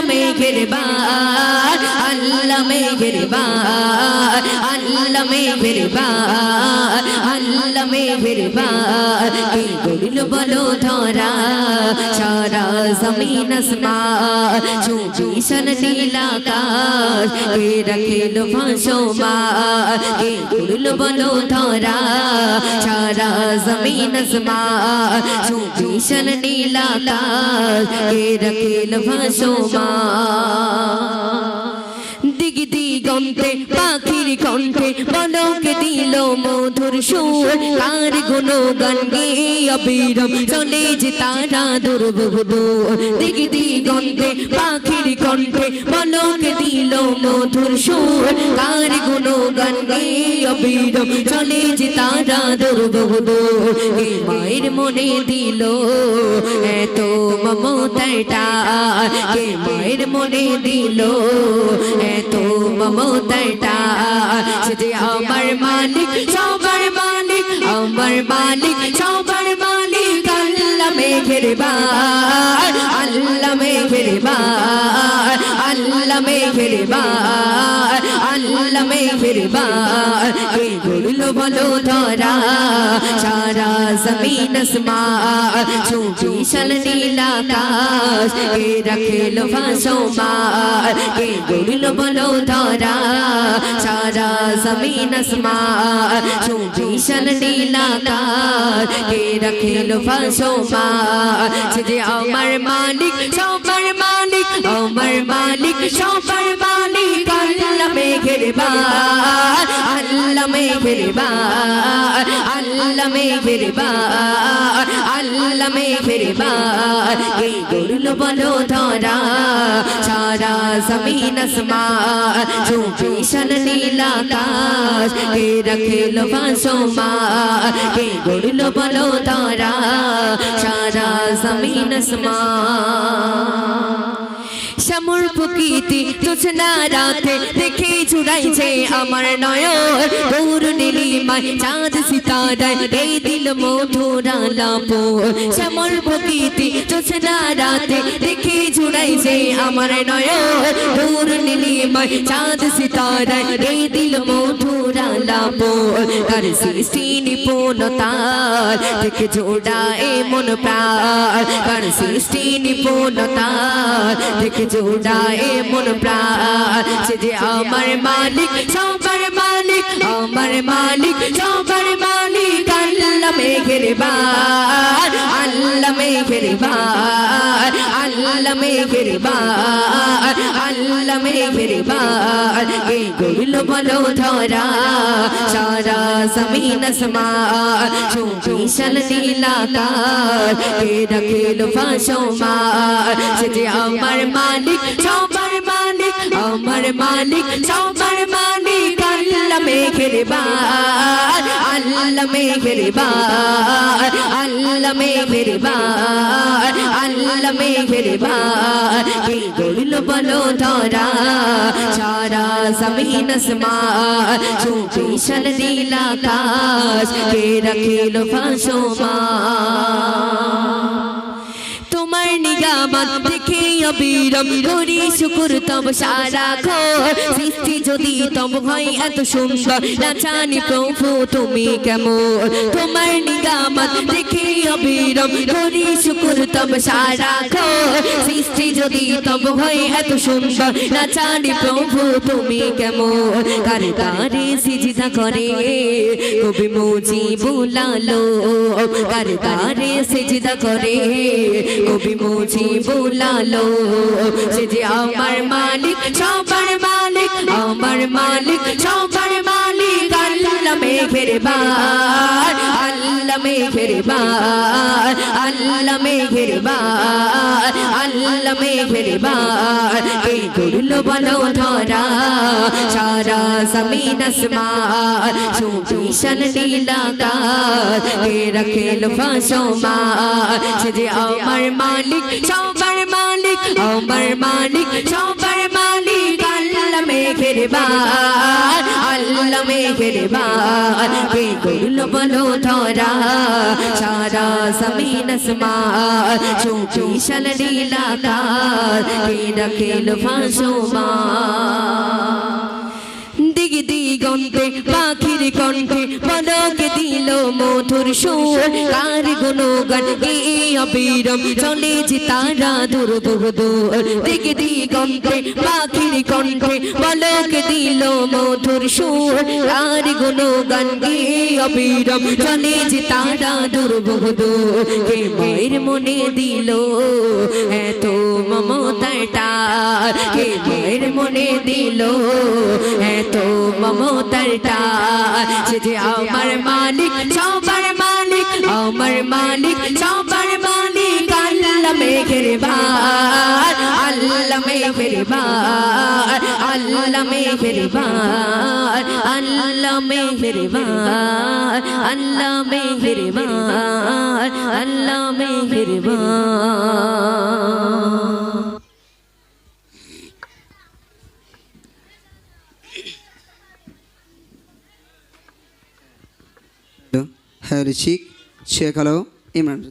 আল্লাহ মেঘের বার আল্লাহ মেঘের বার আল্লাহ মেঘের বার আল্লাহ মেঘের বার কে বলো ধরা? সারা জমিন আসমান চৌবিশন নীলাকাশ কে রাখিল ভাসমান কে গড়ল বলো ধরা সারা জমিন আসমান চৌবিশন নীলাকাশ কে রাখিল ভাসমান দিগি দিগন্তে পাখির কণ্ঠে বলকে দিল মধুর সুর। কার গুণ গান গেয়ে চলে যে তারা দুর্বহুদ দিগি দিগন্তে পাখির কণ্ঠে বলকে দিল মধুর সুর। কার গুণ গান গেয়ে চলে যে তারা দুর্বহুদ মায়ের মনে দিল এত মমতাটা কে মায়ের মনে দিল? এত মমতাটা সে আমার মালিক, সবার মালিক, আমার মালিক, সবার মালিক, আল্লাহ মেঘের বার, আল্লাহ মেঘের বার, আল্লাহ মেঘের বার। বার কে গুলো বলো ধরা? সারা জমিন আসমান চৌবিশাল নীলাকাশ কে রাখেল বলো ধরা? সারা জমিন আসমান নীলাকাশ কে রাখেল ভাসমান যে আমার মালিক, সবার মালিক, আমার মালিক, সবার মালিক মেঘের বার আল্লাহ মেঘের বার আল্লাহ মেঘের বার আল্লাহ বার কে গরুল বলো ধরা সারা জমিন আসমান চৌবিশাল নীলাকাশ কে রাখেল ভাসমান কে গরুল বলো ধরা সারা জমিন আসমান। শ্যামর প্রকৃতি জোছনা রাতে দেখে চুড়াইছে আমার নয়ন। গৌর নীলিমায় চাঁদ সিতারায় এই দিল মধুরা লাপো শ্যামর প্রকৃতি জোছনা রাতে। দেখে চুড়াইছে আমার নয়ন। গৌর নীলিমায় চাঁদ সিতারায় এই দিল মধুরা লাপো কার সৃষ্টি নিপুণতার দেখে জোড়ায় মন প্রাণ। কার সৃষ্টি নিপুণতার দেখে জোড়ায় মন প্রাণ। সে যে আমার মালিক, সবার মালিক, আমার মালিক, সবার মালিক, আল্লাহ মেঘের বার আল্লাহ মেঘের বার আল্লাহ মেঘের বার আল্লাহ মেঘের বার কে গরুল বলো ধরা, সারা জমিন আসমান চৌবিশাল নীলাকাশ কে রাখিল ভাসমান সে যে আমার মালিক, সবার মালিক, সবার মালিক আল্লাহ মেঘের বার আল্লাহ মেঘের বার আল্লাহ মেঘের বার আল্লাহ মেঘের বার কে গরুল বলো ধরা? সারা জমিন আসমান চৌবিশাল নীলাকাশ কে রাখিল ভাসমান? দেখে অবিরম করি শুকুর তব সারা খোর সৃষ্টি যদি তব হয় এত সুন্দর। না জানি প্রভু, তুমি কেমন? তোমার নিগামত দেখে অবিরম করি শুকুর তব সারা খোর সৃষ্টি যদি তব হয় এত সুন্দর। না জানি প্রভু, তুমি কেমন? কারে তারে সিজিদা করে। কবি মুজি বুলালো কারে তারে সিজিদা করে। কবি মুজি বুলালো সে যে আমার মালিক, সবার মালিক, আমার মালিক, সবার মালিক, আল্লাহ মেঘের বার আল্লাহ মেঘের বার আল্লাহ মেঘের কে করল বলো ধরা সারা জমিন আসমান চৌবিশাল নীলাকাশ কে রাখেল ফাঁসমান সে যে আমার মালিক, সবার মালিক, আমার মালিক, সবার মালিক, আল্লাহ মেঘের বার আল্লাহ মেঘের বার কে করল বলো ধরা, সারা জমিন আসমান চৌকি শাল নীলাকার কে রাখেলো ফাঁসমান মধুর সুর, কার গুণগান গিয়ে অবিরম? চলে যে তারা দূর দূর দূর। দিগি দিগন্তে, পাখির কণ্ঠে পলকে দিল মধুর সুর, কার গুণগান গিয়ে অবিরম? চলে যে তারা দূর দূর কে মায়ের মনে দিল এত মমতাটা। কে মায়ের মনে দিল এত মমতারটা সে যে আমার মালিক আমার মালিক সবার মালিক আল্লাহ মেঘের বার আল্লাহ মেঘের বার আল্লাহ মেঘের বার আল্লাহ মেঘের বার আল্লাহ মেঘের বার আল্লাহ মেঘের বার হ্যাঁ ঋষিক చేయగలవు. ఏమన్నా